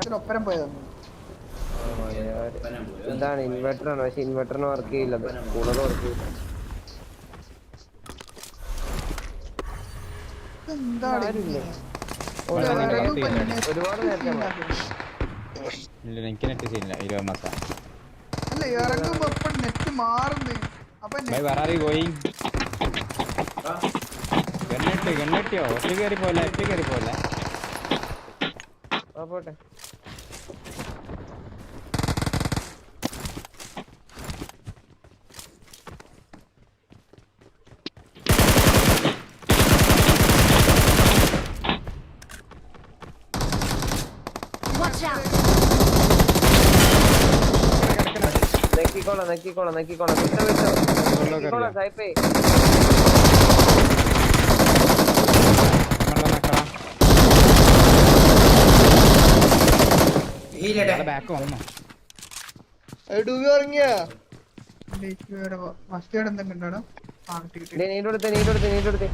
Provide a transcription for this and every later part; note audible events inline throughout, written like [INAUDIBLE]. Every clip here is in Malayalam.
അതിലൊപ്പരം പോയതാണ് എന്താണ് ഇൻവെർട്ടർ ആണ് പക്ഷെ ഇൻവെർട്ടറിന് വർക്ക് ചെയ്യില്ല. കൂടുതൽ വർക്ക് ചെയ്യില്ല. നേരത്തെ നെറ്റ് അല്ല നെറ്റ് ഒറ്റ കയറി പോലെ ഒറ്റ കയറി പോലെ പോട്ടെ. Watch out! നെക്കിക്കോളാം നെക്കിക്കോളാം നെക്കിക്കോളാം. വിട്ടോ വിട്ടോ. നെക്കിക്കോളാം സായിപ്പേ. ബാക്ക് വന്നു. ഇവിടെ മസ്റ്റ് ഇവിടെ എന്തെങ്കിലും ഉണ്ടോ? ആ കിട്ടി കിട്ടി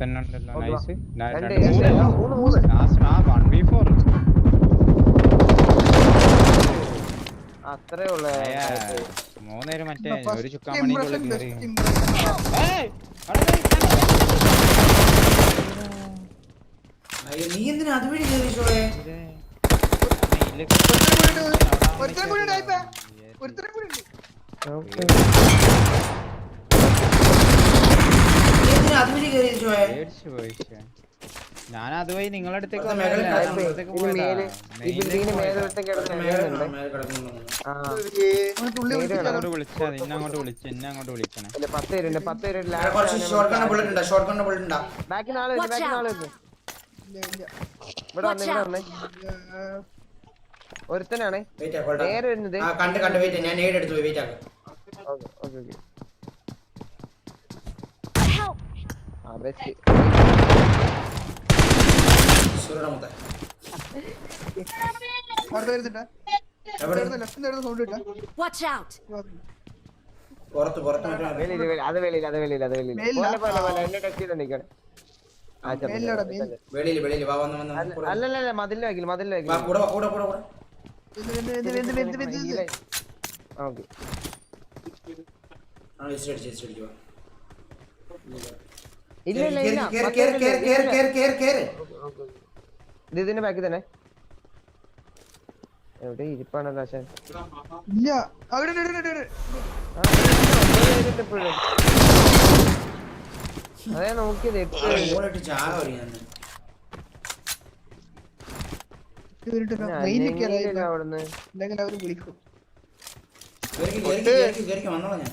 തന്നെ ഉണ്ടല്ലോ നൈസ് ലാസ്റ്റ് അത്രേ മൂന്നേരം മറ്റേ ഒരു ചുക്കാൻ മണിക്കുള്ള കയറി നീ എന്തിനാ കൂടി ഉണ്ട് ഒരുത്തരം കൂടി ഉണ്ട് ഞാൻ അതുവഴി നിങ്ങളുടെ അടുത്തേക്ക് നിന്നെ. അങ്ങോട്ട് വിളിച്ചു എന്നെ അങ്ങോട്ട് വിളിക്കണേ. ബാക്കി ബാക്കി ഇവിടെ ഒരുത്തനാണേ. നേരെ വരുന്നത് കണ്ട് കണ്ട്. വെയിറ്റ് ഞാൻ നേരെടുത്ത് വെയിറ്റ് ആക്കാം ഓക്കെ ഓക്കെ ഓക്കെ. അവക്ക് അത് വെളിയിൽ അത് വെളിയിൽ അത് വെളിയിൽ എന്നെ ടച്ച് ചെയ്ത് നിൽക്കണേ അല്ലല്ല മതിലിന്റെ വാക്കിൽ മതിലിന്റെ വാക്കിൽ ഓക്കെ. ഇല്ല ഇല്ല ഇല്ല. ഇതിന്റെ ബാക്കി തന്നെ. എവിടെ ഇരിപ്പാണ് രാശാൻ ഇല്ല. അവിടെ അതെ നോക്കിയത് എട്ട് അവിടുന്ന്. വിളിക്കും. വന്നോളാം ഞാൻ.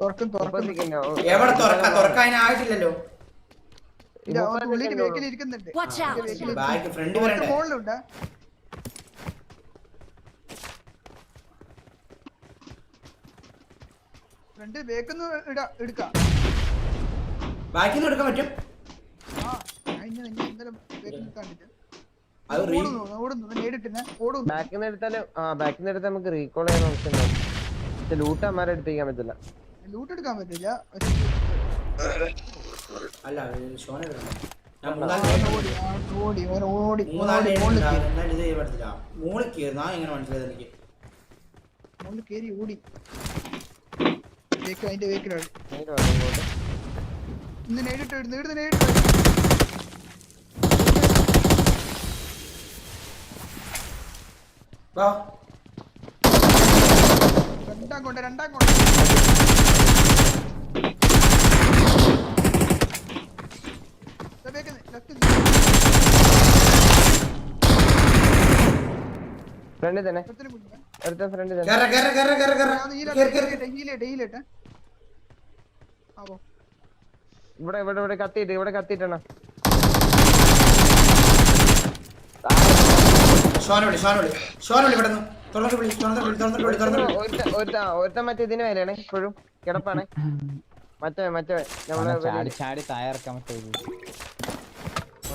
തുറക്കും തുറക്കും. എവിടെ തുറക്കാൻ ആയിട്ടില്ലല്ലോ ഇരിക്കുന്നുണ്ട് ഫ്രണ്ട് ബാക്കിൽ പറ്റും? എടുത്താലും ആ ബാക്കിൽ എടുത്താൽ നമുക്ക് റീകോൾ ചെയ്യാൻ ഓപ്ഷൻ ലൂട്ട് അമ്മാരെ എടുപ്പിക്കാൻ പറ്റില്ല ലൂട്ട് എടുക്കാൻ പറ്റില്ല. അല്ല ഷോനെ ഓടി ഓടി മൂന്നാൽ ഇത് പറ്റത്തില്ല മൂളി കയറി ഞാൻ എങ്ങനെ മനസ്സിലായത് എനിക്ക്. മുകളിൽ കയറി ഓടി. ബേക്ക് അതിന്റെ ബേക്കിലാണ് ഇന്ന് നേരിട്ട് ഇടുന്നു ഇടുന്നു നേരിട്ട് രണ്ടാം കൊണ്ട് രണ്ടാം കൊണ്ട്. ഫ്രണ്ടിൽ തന്നെ. അടുത്ത ഫ്രണ്ട് തന്നെ. ഇവിടെ ഇവിടെ ഇവിടെ കത്തിയിട്ട് ഇവിടെ കത്തിയിട്ടാണ്. ഒരുത്ത മറ്റേ ഇതിന് വേലയാണ് ഇപ്പോഴും. കിടപ്പാണ്. മറ്റേ മറ്റേ നമ്മളെ ചാടി ചാടി തായർക്കാൻ പറ്റുള്ളൂ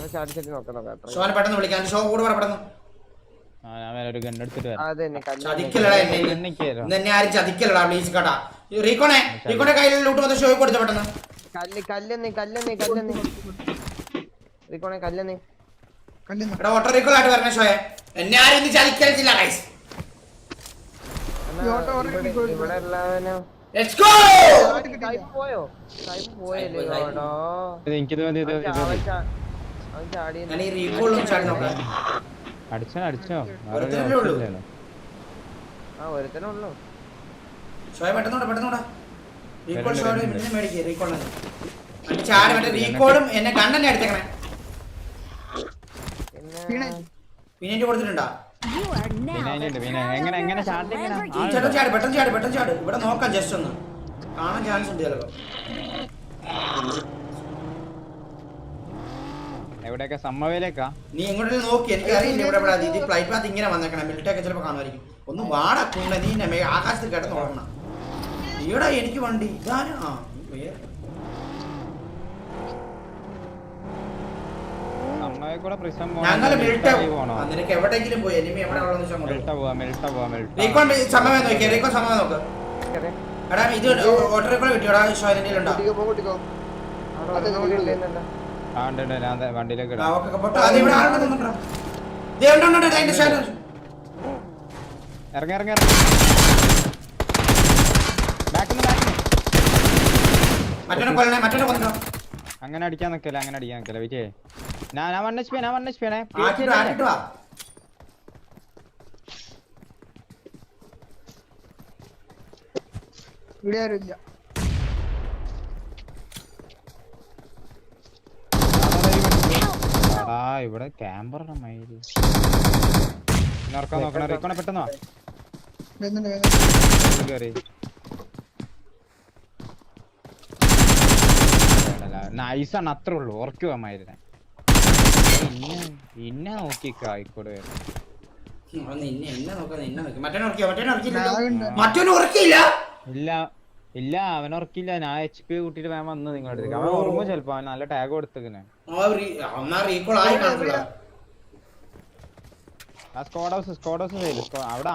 ചാടി ചാടി നോക്കണം കേട്ടോ ഷോനെ പെട്ടെന്ന് വിളിക്കാൻ ഷോ കൂടെ പറ പെട്ടെന്ന്. ആ ഞാൻ വേറെ ഒരു ഗണ്ണെടുത്തിട്ട് വരാം. അത് തന്നെ ചതിക്കലടാ എന്നെ. ഇന്ന് എന്നെ ആരും ചതിക്കലടാ പ്ലീസ് കേട്ടാ. ഈ റീക്കോണെ റീക്കോണെ കയ്യിൽ ലൂട്ട് വന്ന് കൊടുത്ത പെട്ടെന്ന്. കല്ല് കല്ലെന്ന് കല്ലെന്ന് കല്ലെന്ന്. റിക്കോണെ കല്ലെന്ന്. കല്ലുന്ന. എടാ ഓട്ടോ റീക്കോൾ ആയിട്ട് വരണേ ഷോയെ. എന്നെ ആരും ഇന്ന് ചതിക്കലില്ല ഗൈസ് ഈ ഓട്ടോ ഓടി ഇവിടെ പോയി. ഇവിടെ ഉള്ളവനോ ലെറ്റ്സ് ഗോ സായിപ്പ് പോയോ? സായിപ്പ് പോയല്ലേ ഓടോ. എനിക്കിത് മതി ഇത് അവൻ ഇത് ചാ- അവൻ ചാ- അടിച്ചോ അടിച്ചോ. ആ ഒരുത്തനേ ഉള്ളൂ. ഷോയെ പെട്ടെന്നോടാ പെട്ടെന്നോടാ റീകോൾ ഷോയുടെ. മുന്നേ മേടിക്കുക മറ്റേ ചാടി മറ്റേ റീകോളും എന്നെ കണ്ണെന്നെ അടിച്ചേക്കണേ. പിന്നെ കൊടുത്തിട്ടുണ്ടാ. ചേട്ടൻ ചാടി പെട്ടെന്ന് ചാടി പെട്ടെന്ന് ചാടി. ഇവിടെ നോക്കാം ജസ്റ്റ് ഒന്ന്. കാണാൻ ചാൻസ് ഉണ്ട് ചിലപ്പോ. എവിടെയൊക്കെ സമ്മവേലേക്കാ നീ ഇങ്ങോട്ട് നോക്കി. എനിക്ക് അറിയില്ല ഇവിടെ ഇവിടെ. ഇത് ഫ്ലൈറ്റ് പാത്ത് ഇങ്ങനെ വന്നേക്കണം. മിലിറ്റൊക്കെ ചിലപ്പോൾ കാണുമായിരിക്കും. ഒന്ന് വാടാ കൂണ്ട നീ എന്നെ ആകാശത്ത് കിടന്ന് ഓടണം ഇവിടെ എനിക്ക് വണ്ടി. ഇതാരാ? കൂടെ ഞങ്ങൾ മിൽട്ട നിനക്ക് എവിടെയെങ്കിലും പോയി. എനിമി എവിടെ ഉള്ളതെന്ന് വെച്ചാൽ അങ്ങോട്ട് മിൽട്ട പോവാ മിൽട്ട പോവാ മിൽട്ട റീകോൺ സമയം നോക്കിയാ റീകോൺ സമയം നോക്ക്. എടാ ഇത് ഓട്ടോ റീകോൺ കിട്ടിയോടാ ഷോയിന്റെ വണ്ടിയിലേക്ക് ഇറങ്ങി ഇറങ്ങി ഇറങ്ങി. അങ്ങനെ അടിക്കാൻ നിക്കല്ല അങ്ങനെ അടിക്കാൻ നിക്കല്ല വിജയ്. ഞാൻ ഞാൻ വണ്ണ എച്ച് ഞാൻ വണ്ണ വാ ഇവിടെ ആരും ഇല്ല. ആ ഇവിടെ ക്യാമ്പറ മയിൽ ഇറക്കാൻ നോക്കണം. റീക്കോണ പെട്ടെന്നോ വരുന്നുണ്ട് ഉള്ളിൽ നൈസാണ് അത്രേ ഉള്ളൂ. ഉറക്കുക മയിലിനെ ഇന്നെ ഇന്നെ നോക്കിക്ക ആയിക്കോടെ ഉം, ഒന്ന് ഇന്നെ എന്നെ നോക്കാം എന്നെ നോക്കി. മറ്റൊരു ഉറക്കിയോ? മറ്റൊരു ഉറക്കിയില്ലല്ലോ? ഞാനുണ്ട്. മറ്റൊരു ഉറക്കിയില്ല? ഇല്ല. ഇല്ല അവൻ ഉറക്കില്ല. ഞാൻ എച്ച് പി കൂട്ടിട്ട് വേൻ വന്നു നിങ്ങളുടെ അടുത്തേക്ക്. അവൻ ഉറങ്ങും ചെലപ്പോ അവൻ നല്ല ടാഗ് കൊടുത്തേക്കനെ ആ സ്കോഡ് ഹൗസ് സ്കോഡ് ഹൗസ് അവിടെ.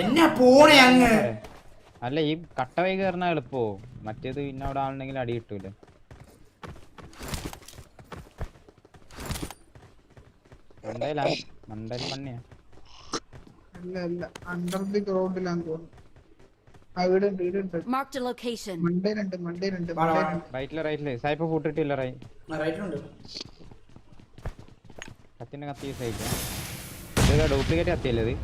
എന്നാ പോണേ അങ്ങ്. അല്ല ഈ കട്ട വൈ കയറുന്ന എളുപ്പോ? മറ്റേത് പിന്നെ അവിടെ ആളുണ്ടെങ്കിൽ അടി കിട്ടൂല. മണ്ടയിലാ മണ്ടയിൽ മണ്ണിയാ അല്ല അല്ല. അണ്ടർ ദി ഗ്രൗണ്ടിലാന്ന് തോന്നുന്നു. റൈറ്റിൽ റൈറ്റിൽ സായിപ്പ് റൈ കത്തിന്റെ കത്തി സൈഡ് ഡ്യൂപ്ലിക്കേറ്റ് കത്തിയല്ലേ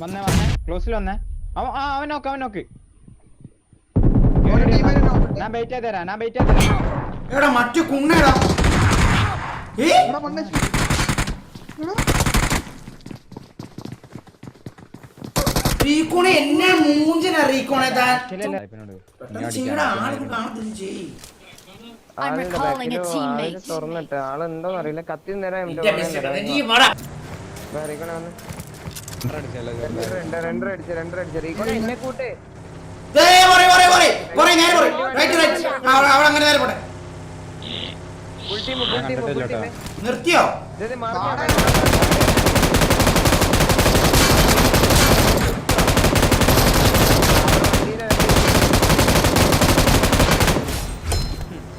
വന്നേ വന്നേ. ക്ലോസിൽ വന്നേ. അവൻ ആ അവൻ നോക്ക് അവൻ നോക്ക്. ഞാൻ ബൈറ്റ് തരാം ഞാൻ ബൈറ്റ് തരാം. എടാ മറ്റു കുണ്ണേടാ. ഏ? ഇവിടെ മണ്ണ റീകോണെ എന്നെ മൂഞ്ചിനാ റീകോണെ താൻ. പെട്ടെന്ന് ചെയ്യടാ ആളിത് കാണത്തില്ല? ചെയ്യ് തുറന്നിട്ട്? ആളുണ്ടോന്ന് അറിയില്ല. കത്തി നേരം രണ്ടര അടിച്ച രണ്ടര അടിച്ച. റീക്കോണെ എന്നെ കൂട്ടേ. ദേ പോരെ പോരെ പോരെ പോരെ നേരെ പോരെ റൈറ്റ് റൈറ്റ് അവിടെ അവിടെ അങ്ങനെ നേരെ പോട്ടെ full team full team full കണ്ടിട്ടില്ല ടീം നിർത്തിയോ ഇത് മാർക്ക്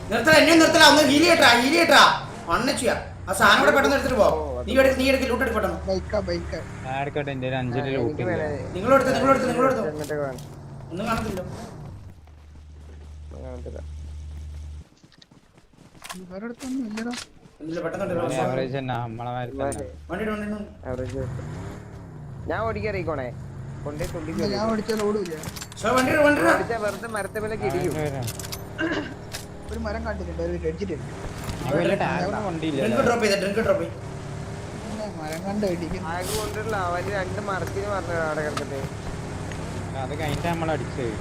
നിർത്തല എന്നെ നിർത്തല ഒന്ന് ഹീലി കേട്ടാ ഹീലി കേട്ടാ വണ്ണച്ചുയാ. ആ സാധനം കൂടെ പെട്ടെന്ന് എടുത്തിട്ട് പോ. നീ എടുക്ക് നീ എടുക്ക് ലൂട്ട് എടുക്ക് പെട്ടെന്ന്. ബൈക്കാ ബൈക്കാ ഞാൻ എടുക്കട്ടെ എന്റെ ഒരു അഞ്ചിന്റെ ലൂട്ടില്ല നിങ്ങളെടുത്ത് നിങ്ങളെടുത്ത് നിങ്ങളെടുത്ത് ഒന്നും കാണത്തില്ല ഞാൻ ഓടിക്കറിയിക്കോണേ കൊണ്ടേ തുള്ളി ഞാൻ ഓടിച്ചാൽ ഓടില്ല. വെറുതെ മരത്തെ പോലെ ഇടിയും ഒരു മരം കണ്ടിട്ടുണ്ട് ഒരു ടാഗ്. ഡ്രിങ്ക് ഡ്രോപ്പ് ചെയ്ത ഡ്രിങ്ക് ഡ്രോപ്പ് ചെയ്ത് മരം കണ്ട് ഇടിക്കും ആകെ കൊണ്ടിട്ടില്ല അവർ രണ്ട് മരത്തിന് പറഞ്ഞു അവിടെ അത് കഴിഞ്ഞിട്ട് നമ്മൾ അടിച്ചത്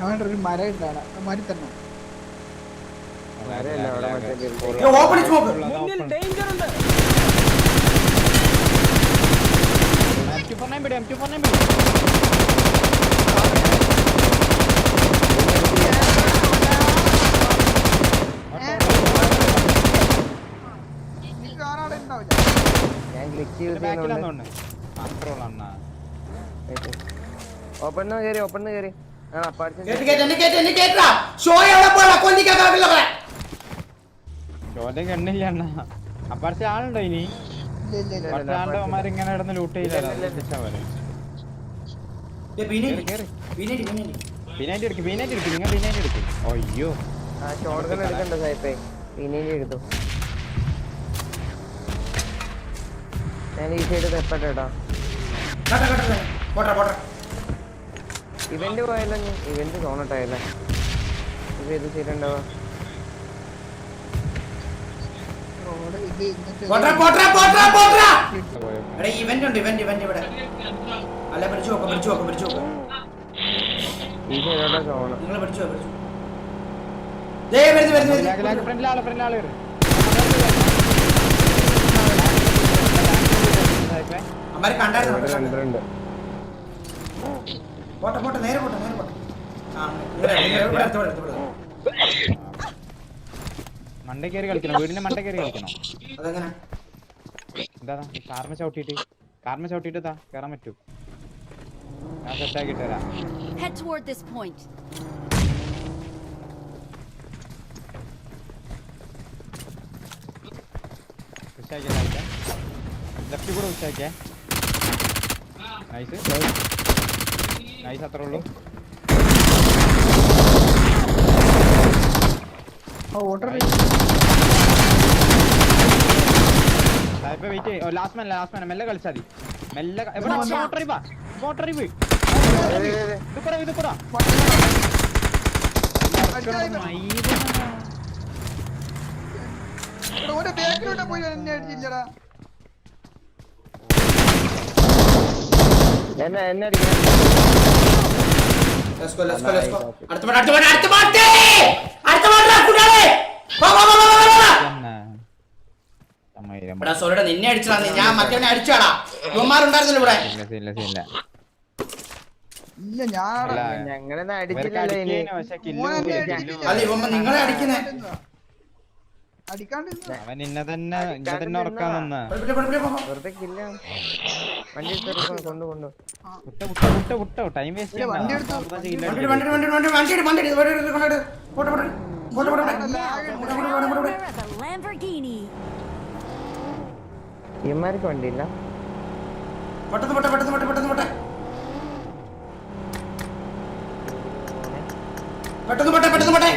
അവന്റെ ഒരു മരം ആ മരം തന്നെ. മരമല്ല അവിടെ മറ്റേ ഓപ്പൺ സ്മോക്ക് നീ കാണാതെ ഉണ്ടാവില്ല ഞാൻ ക്ലിക്ക് യൂസ് ചെയ്യുന്നുണ്ട് ഓപ്പൺ കയറി ഓപ്പൺ കയറി ആ അപ്പാർട്ട്മെന്റ് കേട്ട് കേട്ട് എന്നെ കേട്ട് എന്നെ കേട്ടാ ഷോ എവിടെ പോയാ? കൊല്ലിക്കാൻ കാണില്ല ചോദ്യം കണ്ണില്ല അണ്ണ. അപ്പറത്തെ ആളുണ്ടോ ഇനി? ഇങ്ങനെ ഇടന്ന് ലൂട്ട് കേറി. പീനായിട്ട് എടുക്കും പീനായിട്ട് എടുക്കും നിങ്ങൾ പീനായിട്ട് എടുക്കും അയ്യോ. ആ ഷോർട്ട് ഗൺ എടുക്കണ്ട സായിപ്പേ. പിന്നെയും എടുത്തു. ഞാൻ ഈ സൈഡ് തെപ്പട്ടേട്ടാ കട്ട കട്ട പോട്ടെ പോട്ടെ ഇവന്റ് പോയല്ലോ ഇവന്റ് തോന്നട്ടായല്ലേ ഇത് ഏത് ചെയ്തിട്ടുണ്ടാവാ? ഇവന്റ് ഉണ്ട് ഇവന്റ് ഇവന്റ് ഇവിടെ. അല്ല പിടിച്ചു നോക്ക് പിടിച്ചു നോക്ക് പിടിച്ചു നോക്ക്. ഈ സൈഡോട്ടാ തോന്നണം? നിങ്ങൾ പിടിച്ചു നോക്ക് പിടിച്ചു ദേ വരുന്നു വരുന്നു ലാഗ് ലാഗ് വരുന്നു ഫ്രണ്ടിലെ ആൾ ഫ്രണ്ടിലെ ആൾ കയറി അമ്മാര് കണ്ടായിരുന്നു ഇവിടെ പക്ഷെ രണ്ടുണ്ട് പോട്ടെ പോട്ടെ നേരെ പോട്ടെ നേരെ പോട്ടെ. മണ്ടേ കയറി കളിക്കണം വീടിന്റെ മണ്ടേ കയറി കളിക്കണം. അതെങ്ങനെ? എന്താ കാർമ ചവിട്ടിട്ട് കാർമ ചവിട്ടിട്ട് താ കയറാൻ പറ്റൂ. ഞാൻ സെറ്റ് ആക്കിട്ട് തരാം Head toward this point. ഉച്ചാക്കിയ ലെഫ്റ്റ് കൂടെ ഉച്ചാക്കിയേ നൈസ് നൈസ് അത്രേ ഉള്ളൂ. വെയിറ്റ് ചെയ്യ്. ലാസ്റ്റ് മാൻ ലാസ്റ്റ് മാൻ മെല്ലെ കളിച്ചാൽ മതി. മെല്ലെ മോട്ടറി വാ മോട്ടറി പോയി ഇത് കൂടാ ഇത് കൂടാ ഓന്റെ ബാക്കിലോട്ട് പോയി എന്നെ അടിച്ചില്ലടാ. എന്നെ എന്നെ അടിക്കാൻ. Let's go, let's go, let's go. അടുത്ത പോട്ടെ അടുത്ത പോട്ടെ അടുത്ത പോട്ടെ! അടുത്ത പോട്ടെ കുട്ടികളെ വാ വാ വാ വാ വാ, എടാ സോറിടാ നിന്നെ അടിച്ചടാ ഞാൻ മറ്റവനെ അടിച്ചാടാ. ഇവന്മാരുണ്ടായിരുന്നല്ലോ ഇവിടെ. ഇല്ല ഇല്ല ഇല്ല ഞാൻ ഞങ്ങളെന്നാ അടിച്ചില്ലല്ലോ അല്ല ഇവൻ നിങ്ങളെ അടിക്കുന്നേ? അടിക്കാണ്ട് അവൻ ഇന്നെ തന്നെ ഇന്നെ തന്നെ ഉറക്കാൻ നിന്ന. വണ്ടി എടുത്ത് കൊണ്ടു കൊണ്ടു വിട്ടോ വിട്ടോ വിട്ടോ ടൈം വേസ്റ്റ് വണ്ടി എടുത്ത് വണ്ടി വണ്ടി വണ്ടി വണ്ടി വണ്ടി ഇട്, വണ്ടി വണ്ടി ഇട്, കൊണ്ടിട്. പോട്ടെ, പോട്ടെ. പോട്ടെ, പോട്ടെ. ഇമാർക്ക് വണ്ടിയില്ല പെട്ടെന്ന് പോട്ടെ, പെട്ടെന്ന് പോട്ടെ, പെട്ടെന്ന് പോട്ടെ. പെട്ടെന്ന് പോട്ടെ, പെട്ടെന്ന് പോട്ടെ.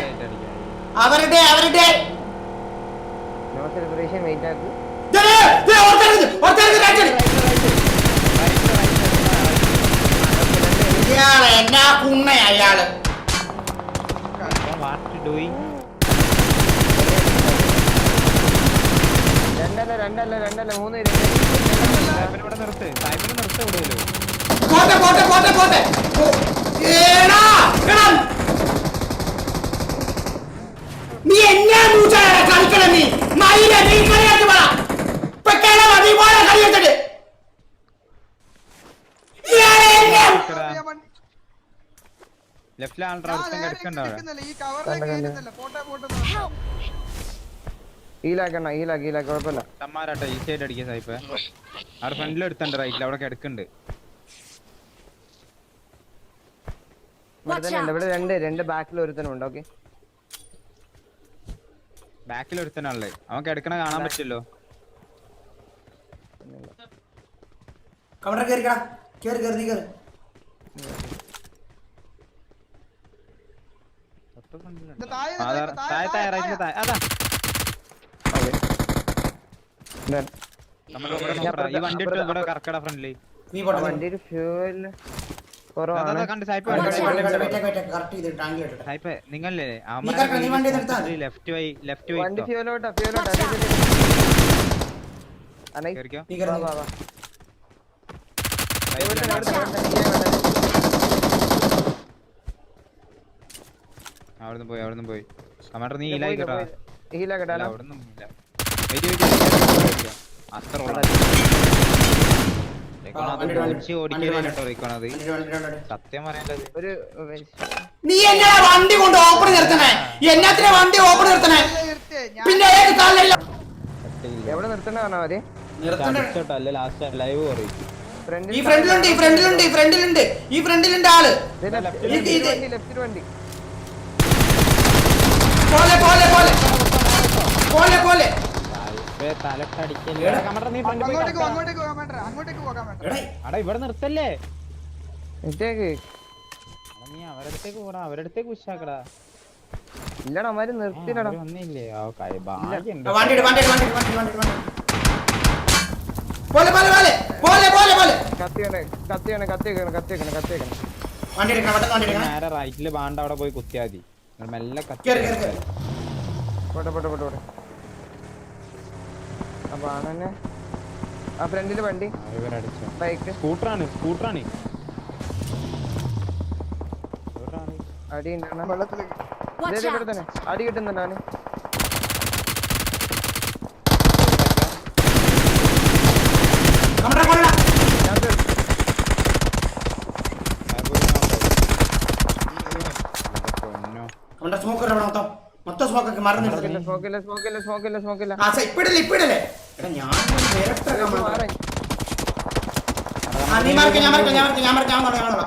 അവരുടെ അവരുടെ നോ സെലിബ്രേഷൻ വെയിറ്റ് ആക്ക് ദേ, ദേ, ദേ, ഓർത്തരുത്, ഓർത്തരുത്, right ഇയാൾ എന്നാ കുണ്ണ അയാൾ? രണ്ടല്ല രണ്ടല്ല രണ്ടല്ല മൂന്ന് നിർത്ത് നിർത്ത് വിടുമല്ലോ പോട്ടെ പോട്ടെ പോട്ടെ പോട്ടെ. ഏടാ, എടാ. നീ എന്നാ മൂച്ചാണ് കളിക്കണ നീ? മയില നീ കളിയാക്കി പറ ഇപ്പൊ കേരള നീ പോരാ കളി വെച്ചിട്ട് ഇയാളെ എന്നെ ഞാൻ വണ്ടി- ലെഫ്റ്റിലെ ആളുടെ ആ, അടുത്തും നേരെ കിടക്കണ്ട അവിടെ ഇരിക്കുന്നില്ല, ഈ കവറിലേക്ക് കയറ്റുന്നില്ല. പോട്ടെ, പോട്ടെ എന്ന് പറഞ്ഞാ. Help! ഹീലാക്കണ്ട ഹീലാക്കി ഹീലാക്കി കുഴപ്പമില്ല. തമ്മാരാട്ടോ ഈ സൈഡ് അടിക്കുക സായിപ്പ്. അവിടെ ഫ്രണ്ടിൽ എടുത്തുണ്ട് റൈറ്റിൽ അവിടെ കിടക്കുന്നുണ്ട്. ഇവിടെ രണ്ട് രണ്ട് ബാക്കിൽ ഒരുത്തനുണ്ട് ഓക്കെ ബാക്കിൽ ഒരുത്തനാണല്ലേ അവൻ കിടക്കണ കാണാൻ പറ്റില്ലോ കമറ കേറിക്കടാ കേറി കേറി നീ കേറി. നിങ്ങളല്ലേ. ലെഫ്റ്റ് വൈ ലെഫ്റ്റ് വണ്ടി വൈ കേറിക്കോ നീ വാ കയറി വാ വാ Right ഇവിടെ ൽ തന്നെ, നോക്ക്. ഇവിടെ തന്നെ, ഇവിടെ തന്നെ. അവിടുന്ന് പോയി അവിടുന്ന് പോയി. കമാൻഡർ നീ ഹീൽ ഹീലായി പോയില്ല, കേട്ടാ. പോയില്ല. ഹീലാ കേട്ടാലോ അവിടുന്ന് ഇല്ല. വെയിറ്റ് വെയിറ്റ് അത്ര സത്യം പറയാനുള്ളത്. ഒരു നീ എന്നെ വണ്ടി കൊണ്ട് ഓപ്പൺ നിർത്തണേ. എന്നാത്തിനാ വണ്ടി ഓപ്പൺ നിർത്തണേ. പിന്നെ എവിടെ നിർത്തണേ പറഞ്ഞാ മതി? നിർത്തണേ അല്ല ലാസ്റ്റ് ലൈവ് പറയും. ഈ ഫ്രണ്ടിലുണ്ട് ഈ ഫ്രണ്ടിലുണ്ട് ഈ ഫ്രണ്ടിലുണ്ട്. ഈ ഫ്രണ്ടിലുണ്ട് ആൾ. ലെഫ്റ്റ് വണ്ടി. പോലെ പോലെ പോലെ. പോലെ പോലെ. ഇവിടെ നിർത്തല്ലേ? നീ അവരടുത്തേക്ക് പോടാ. അവരടുത്തേക്ക് ഉഷാക്കടാ ഇല്ലടാ നിർത്തില്ലടാ റൈറ്റിൽ ബാണ്ട് അവിടെ പോയി കുത്തിയാ മതി. നിങ്ങൾ മെല്ലെ കത്തി കേറി കേറി കേറി. പോട്ടെ പോട്ടെ പോട്ടെ പോട്ടെ. അപ്പൊ ആണെന്നെ. ആ ഫ്രണ്ടിൽ വണ്ടി. ബൈക്ക്. സ്കൂട്ടറാണ് സ്കൂട്ടറാണ്. അടി ഉണ്ടാണ് വെള്ളത്തിൽ അടി കിട്ടുന്നുണ്ട് അവന്? നമ്മുടെ സ്മോക്ക് ഇവിടെ മൊത്തം? മൊത്തം സ്മോക്കൊക്കെ മറന്നിട്ട് സ്മോക്കില്ല സ്മോക്കില്ല സ്മോക്കില്ല സ്മോക്കില്ല സ്മോക്കില്ല ആ സ- ഇപ്പിടല്ലേ ഇപ്പിടല്ലേ? എടാ ഞാൻ നീ ഞാൻ ഞാൻ ഞാൻ ഞാൻ ഞാൻ.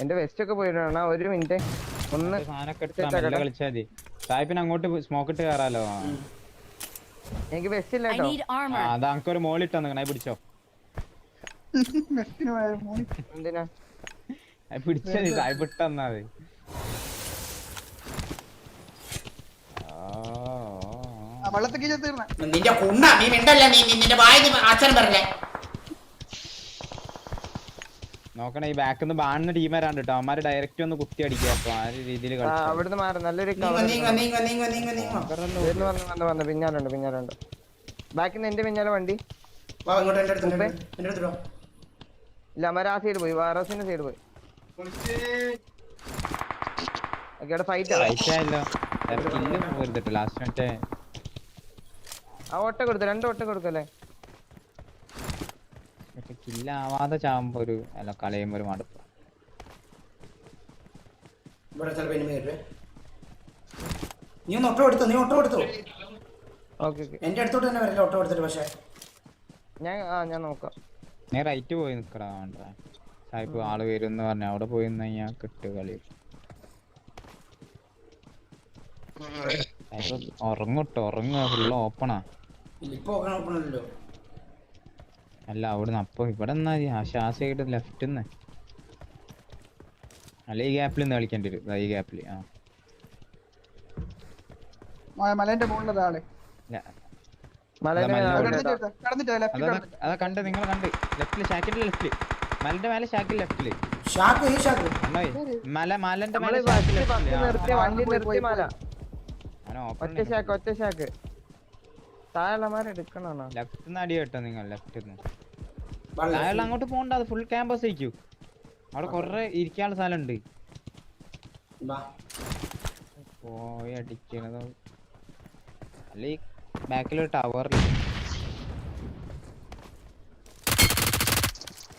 എന്റെ വെസ്റ്റ് ഒക്കെ പോയിട്ടാണ് ഒരു മിനിറ്റ് ഒന്ന് കളിച്ചാ മതി. സായിപ്പിന് അങ്ങോട്ട് സ്മോക്ക് ഇട്ട് കയറാലോ എനിക്ക് വെസ്റ്റ് ഇല്ല കേട്ടോ. അത് മോളിട്ട് തന്നെ പിടിച്ചോ. [LAUGHS] എന്തിനാ? അത് പിടിച്ചാ മതി സായിപ്പ് ഇട്ട് ആ വെള്ളത്തേക്ക് ചെന്ന് തീർന്നെ നിന്റെ കുണ്ണ നീ മിണ്ടല്ല? നീ നിന്റെ വായി അച്ഛൻ പറഞ്ഞേ. നോക്കണേ ഈ ബാക്കിൽ നിന്ന് ബാണിന് ടീം വരാണ്ട് കേട്ടോ അവന്മാര് ഡയറക്റ്റ് ഒന്ന് കുത്തി അടിക്കുക അപ്പൊ ആ ഒരു രീതിയിൽ അവിടുന്ന് മാറി. നല്ലൊരു വന്ന് പിന്നാലുണ്ട് പിന്നാലുണ്ട്. ബാക്കിൽ നിന്ന് എന്റെ പിന്നാലെ വണ്ടി? ഇല്ല അമ്മ ആ സൈഡ് പോയി വാറസിന്റെ സൈഡ് പോയി. ഒട്ട കൊടുത്ത? രണ്ട് ഒട്ട കൊടുക്കല്ലേ? കില്ലാവാതെ ചാകുമ്പോ ഒരു അല്ല കളയുമ്പോ ഒരു മടുപ്പ്. നീ ഒന്ന് ഒട്ടോ എടുത്തോ? നീ ഒട്ടോ ഓക്കെ എന്റെ അടുത്തോട്ട് തന്നെ വരല്ലേ ഒട്ടോ എടുത്തിട്ട് പക്ഷേ. ഞാൻ ആ ഞാൻ നോക്കാം. ഞാൻ റൈറ്റ് പോയി നിക്കടാ വേണ്ട. സായിപ്പ് ആൾ വരും എന്ന് പറഞ്ഞ. അവിടെ പോയി നിന്ന് കഴിഞ്ഞാ കിട്ടു കളി. ഉറങ്ങട്ടോ ഉറങ്ങുക ഫുള്ള് ഓപ്പണാ അല്ല അവിടുന്ന് അപ്പൊ ഇവിടെ നിന്നാ മതി. ആ ശ്വാസമായിട്ട് ലെഫ്റ്റ് അല്ല ഈ ഗ്യാപ്പിൽ നിന്ന് കളിക്കേണ്ടി വരും. ദാ ഈ ഗ്യാപ്പിൽ ആ. മലേന്റെ മുകളിലത് ആൾ. അതാ കണ്ട്. നിങ്ങൾ കണ്ട്. ലെഫ്റ്റിൽ ഷാക്കിന്റെ ലെഫ്റ്റിൽ മലന്റെ മേലെ ഷാക്ക് ലെഫ്റ്റിൽ ഷാക്ക് ഈ ഷാക്ക് മല മലന്റെ മേലെ നിർത്തിയ വണ്ടി നിർത്തി മല. ഒറ്റ ഷാക്ക് ഒറ്റ ഷാക്ക് താഴെയുള്ളമാരെ എടുക്കണോ ലെഫ്റ്റ് നിന്ന് അടി കേട്ടോ നിങ്ങൾ ലെഫ്റ്റ് നിന്ന് താഴെ അങ്ങോട്ട് പോകണ്ട അത് ഫുൾ ക്യാമ്പസ് ആയിരിക്കും. അവിടെ കൊറേ ഇരിക്കാനുള്ള സ്ഥലം ഉണ്ട്. പോയി അടിക്കണത്. അല്ല ടവർ ബാക്കിലൊരു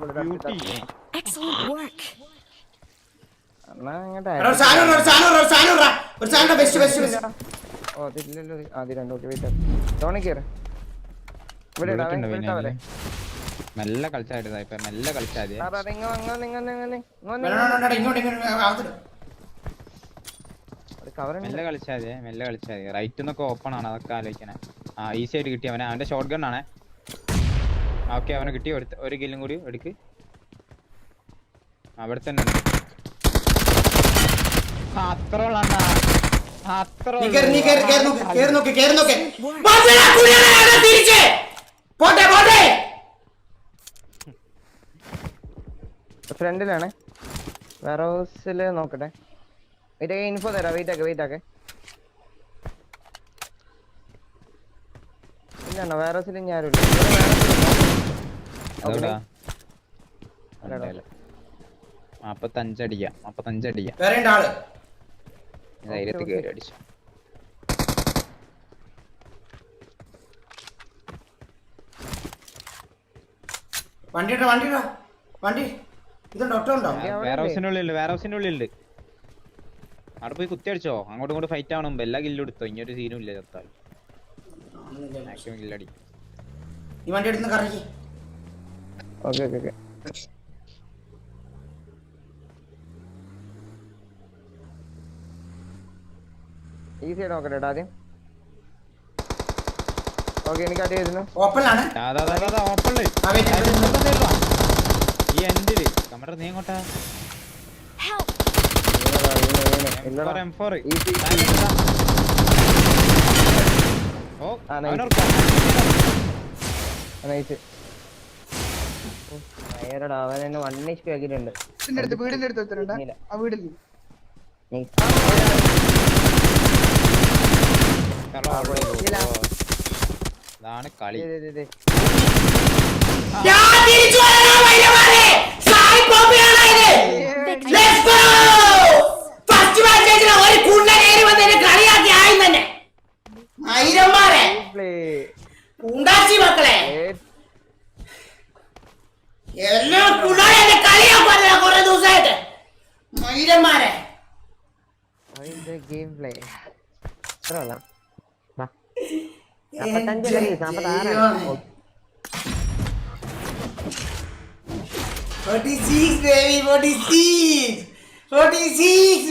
വേണ്ട, ഇങ്ങോട്ട് നല്ല. ഒരു cover ഉണ്ട്. മെല്ലെ മതി റൈറ്റ് നിന്നൊക്കെ ഓപ്പൺ ആണ് അതൊക്കെ ആലോചിക്കണേ. ആ ഈസി ആയിട്ട് കിട്ടിയവനെ. അവന്റെ ഷോർട്ട് ഗൺ ആണേ. ഓക്കെ അവനെ കിട്ടി. ഒരു ഒരു കില്ലും കൂടി എടുക്ക്. അവിടെ തന്നെ അത്ര ഫ്രണ്ടിലാണ്. വേറെ ഹൗസിൽ നോക്കട്ടെ. വെയിറ്റ് ആക്കി ഇൻഫോ തരാം വെയിറ്റ് ആക്കെ വെയിറ്റ് ആക്കെ. ഇല്ല വേറെ ഹൗസിൽ ഞാനും. നാപ്പത്തഞ്ചടിക്കാം ധൈര്യത്തിൽ. കയറി അടിച്ചു വണ്ടി. വണ്ടി ഉണ്ടോ? വേറെ ഹൗസിന്റെ ഉള്ളിൽ വേറെ ഹൗസിന്റെ ഉള്ളിൽ അവിടെ പോയി കുത്തി അടിച്ചോ? അങ്ങോട്ടും ഇങ്ങോട്ട് ഫൈറ്റ് ആവണം മുമ്പ്. എല്ലാ കില്ലും എടുത്തോ? ഇനി ഒരു സീനും ഇല്ല ചത്താൽ. മാക്സിമം കില്ലടി ഈ വണ്ടി എടുത്ത് കറക്കി ഓക്കെ ഓക്കെ ഓക്കെ. ഈ സൈഡ് നോക്കട്ടെ കേട്ടോ ആദ്യം. ഓക്കെ എനിക്ക് അടി വരുന്നു ഓപ്പണിലാണ്. ഈ എൻഡിൽ കമറ നീ എങ്ങോട്ടാ? ഓ നൈസ് നേരടാ അവൻ എന്നെ വൺ എച്ച് പി ആക്കിയിട്ടുണ്ട് വീടിന്റെ അടുത്ത് വീടിന്റെ അടുത്ത് ഇല്ല. ആ വീടിൽ. ഇതാണ് കളി ദേ, ദേ, ദേ, ദേ. ഞാൻ തിരിച്ചു വരാനാ വൈരമാരെ. നാപ്പത്തഞ്ച് കളി, നാപ്പത്താറ്. ദൈവമേ. 46 baby 46 46